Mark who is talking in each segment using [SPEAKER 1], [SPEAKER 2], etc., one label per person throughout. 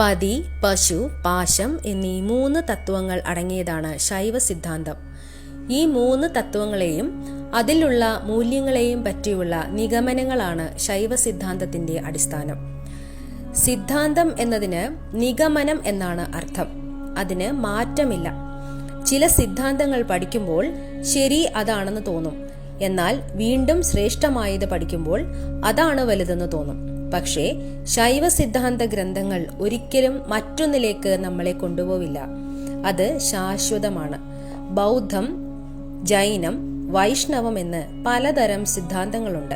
[SPEAKER 1] പതി പശു പാശം എന്നീ മൂന്ന് തത്വങ്ങൾ അടങ്ങിയതാണ് ശൈവ സിദ്ധാന്തം. ഈ മൂന്ന് തത്വങ്ങളെയും അതിലുള്ള മൂല്യങ്ങളെയും പറ്റിയുള്ള നിഗമനങ്ങളാണ് ശൈവ സിദ്ധാന്തത്തിന്റെ അടിസ്ഥാനം. സിദ്ധാന്തം എന്നതിന് നിഗമനം എന്നാണ് അർത്ഥം. അതിന് മാറ്റമില്ല. ചില സിദ്ധാന്തങ്ങൾ പഠിക്കുമ്പോൾ ശരി അതാണെന്ന് തോന്നും. എന്നാൽ വീണ്ടും ശ്രേഷ്ഠമായത് പഠിക്കുമ്പോൾ അതാണ് വലുതെന്ന് തോന്നും. പക്ഷേ ശൈവ സിദ്ധാന്ത ഗ്രന്ഥങ്ങൾ ഒരിക്കലും മറ്റൊന്നിലേക്ക് നമ്മളെ കൊണ്ടുപോവില്ല. അത് ശാശ്വതമാണ്. ബൗദ്ധം ജൈനം വൈഷ്ണവം എന്ന് പലതരം സിദ്ധാന്തങ്ങളുണ്ട്.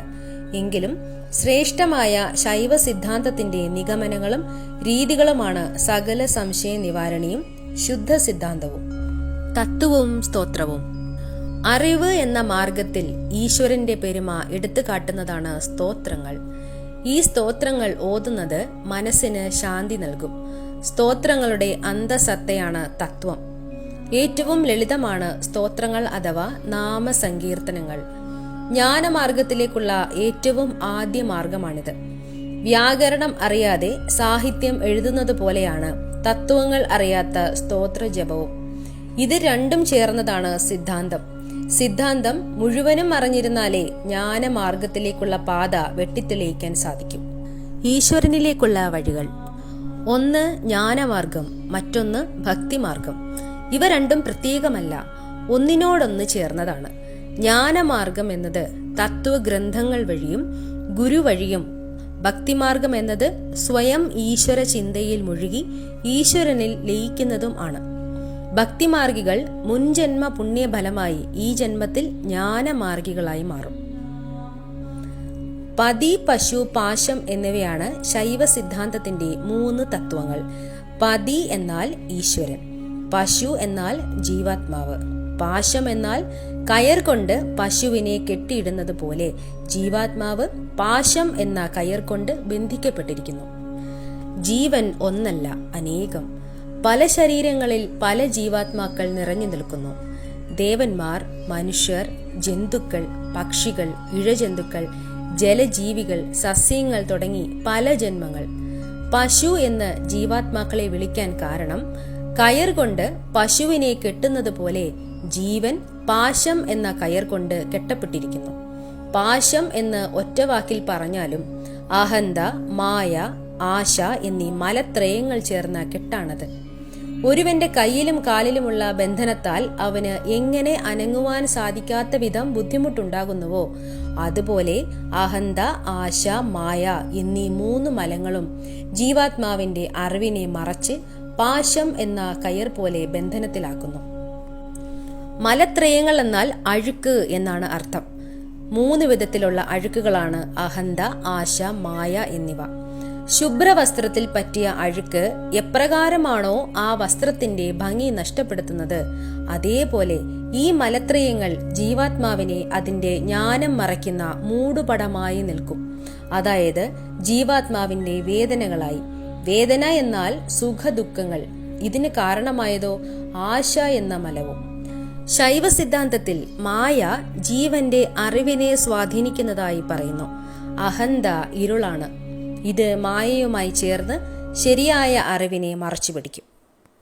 [SPEAKER 1] എങ്കിലും ശ്രേഷ്ഠമായ ശൈവ സിദ്ധാന്തത്തിന്റെ നിഗമനങ്ങളും രീതികളുമാണ് സകല സംശയ നിവാരണിയും ശുദ്ധ സിദ്ധാന്തവും. തത്വവും സ്തോത്രവും. അറിവ് എന്ന മാർഗത്തിൽ ഈശ്വരന്റെ പെരുമ എടുത്തു കാട്ടുന്നതാണ് സ്തോത്രങ്ങൾ. ഈ സ്തോത്രങ്ങൾ ഓതുന്നത് മനസ്സിന് ശാന്തി നൽകും. സ്തോത്രങ്ങളുടെ അന്തസത്തയാണ് തത്വം. ഏറ്റവും ലളിതമാണ് സ്തോത്രങ്ങൾ അഥവാ നാമസങ്കീർത്തനങ്ങൾ. ജ്ഞാനമാർഗത്തിലേക്കുള്ള ഏറ്റവും ആദ്യ മാർഗമാണിത്. വ്യാകരണം അറിയാതെ സാഹിത്യം എഴുതുന്നത് പോലെയാണ് തത്വങ്ങൾ അറിയാത്ത സ്തോത്ര ജപവും ഇത് രണ്ടും ചേർന്നതാണ് സിദ്ധാന്തം. സിദ്ധാന്തം മുഴുവനും അറിഞ്ഞിരുന്നാലേ ജ്ഞാനമാർഗത്തിലേക്കുള്ള പാത വെട്ടിത്തെളിയിക്കാൻ സാധിക്കും. ഈശ്വരനിലേക്കുള്ള വഴികൾ. ഒന്ന് ജ്ഞാനമാർഗം മറ്റൊന്ന് ഭക്തിമാർഗം. ഇവ രണ്ടും പ്രത്യേകമല്ല ഒന്നിനോടൊന്ന് ചേർന്നതാണ്. ജ്ഞാനമാർഗം എന്നത് തത്വഗ്രന്ഥങ്ങൾ വഴിയും ഗുരു വഴിയും. ഭക്തിമാർഗം എന്നത് സ്വയം ഈശ്വര ചിന്തയിൽ മുഴുകി ഈശ്വരനിൽ ലയിക്കുന്നതും ആണ്. ഭക്തിമാർഗികൾ മുൻജന്മ പുണ്യഫലമായി ഈ ജന്മത്തിൽ ജ്ഞാനമാർഗികളായി മാറും. പതി പശു പാശം എന്നിവയാണ് ശൈവ സിദ്ധാന്തത്തിന്റെ മൂന്ന് തത്വങ്ങൾ. പതി എന്നാൽ ഈശ്വരൻ പശു എന്നാൽ ജീവാത്മാവ് പാശം എന്നാൽ കയർ കൊണ്ട് പശുവിനെ കെട്ടിയിടുന്നത് പോലെ ജീവാത്മാവ് പാശം എന്ന കയർ കൊണ്ട് ബന്ധിക്കപ്പെട്ടിരിക്കുന്നു. ജീവൻ ഒന്നല്ല അനേകം. പല ശരീരങ്ങളിൽ പല ജീവാത്മാക്കൾ നിറഞ്ഞു നിൽക്കുന്നു. ദേവന്മാർ മനുഷ്യർ ജന്തുക്കൾ പക്ഷികൾ ഇഴജന്തുക്കൾ ജലജീവികൾ സസ്യങ്ങൾ തുടങ്ങി പല ജന്മങ്ങൾ. പശു എന്ന് ജീവാത്മാക്കളെ വിളിക്കാൻ കാരണം കയർ കൊണ്ട് പശുവിനെ കെട്ടുന്നത് പോലെ ജീവൻ പാശം എന്ന കയർ കൊണ്ട് കെട്ടപ്പെട്ടിരിക്കുന്നു. പാശം എന്ന് ഒറ്റവാക്കിൽ പറഞ്ഞാലും അഹന്ത മായ ആശ എന്നീ മലത്രയങ്ങൾ ചേർന്ന കെട്ടാണത്. ഒരുവന്റെ കയ്യിലും കാലിലുമുള്ള ബന്ധനത്താൽ അവന് എങ്ങനെ അനങ്ങുവാൻ സാധിക്കാത്ത വിധം ബുദ്ധിമുട്ടുണ്ടാകുന്നുവോ? അതുപോലെ അഹന്ത ആശ മായ എന്നീ മൂന്ന് മലങ്ങളും ജീവാത്മാവിന്റെ അറിവിനെ മറച്ച് പാശം എന്ന കയർ പോലെ ബന്ധനത്തിലാക്കുന്നു. മലത്രയങ്ങൾ എന്നാൽ അഴുക്ക് എന്നാണ് അർത്ഥം. മൂന്ന് വിധത്തിലുള്ള അഴുക്കുകളാണ് അഹന്ത ആശ മായ എന്നിവ. ശുഭ്രവസ്ത്രത്തിൽ പറ്റിയ അഴുക്ക് എപ്രകാരമാണോ ആ വസ്ത്രത്തിന്റെ ഭംഗി നഷ്ടപ്പെടുത്തുന്നത്? അതേപോലെ ഈ മലത്രയങ്ങൾ ജീവാത്മാവിനെ അതിന്റെ ജ്ഞാനം മറയ്ക്കുന്ന മൂടുപടമായി നിൽക്കും. അതായത് ജീവാത്മാവിന്റെ വേദനകളായി. വേദന എന്നാൽ സുഖദുഃഖങ്ങൾ. ഇതിന് കാരണമായതോ ആശ എന്ന മലവും. ശൈവ സിദ്ധാന്തത്തിൽ മായ ജീവന്റെ അറിവിനെ സ്വാധീനിക്കുന്നതായി പറയുന്നു. അഹന്ത ഇരുളാണ്. ഇത് മായയുമായി ചേർന്ന് ശരിയായ അറിവിനെ മറച്ചു പിടിക്കും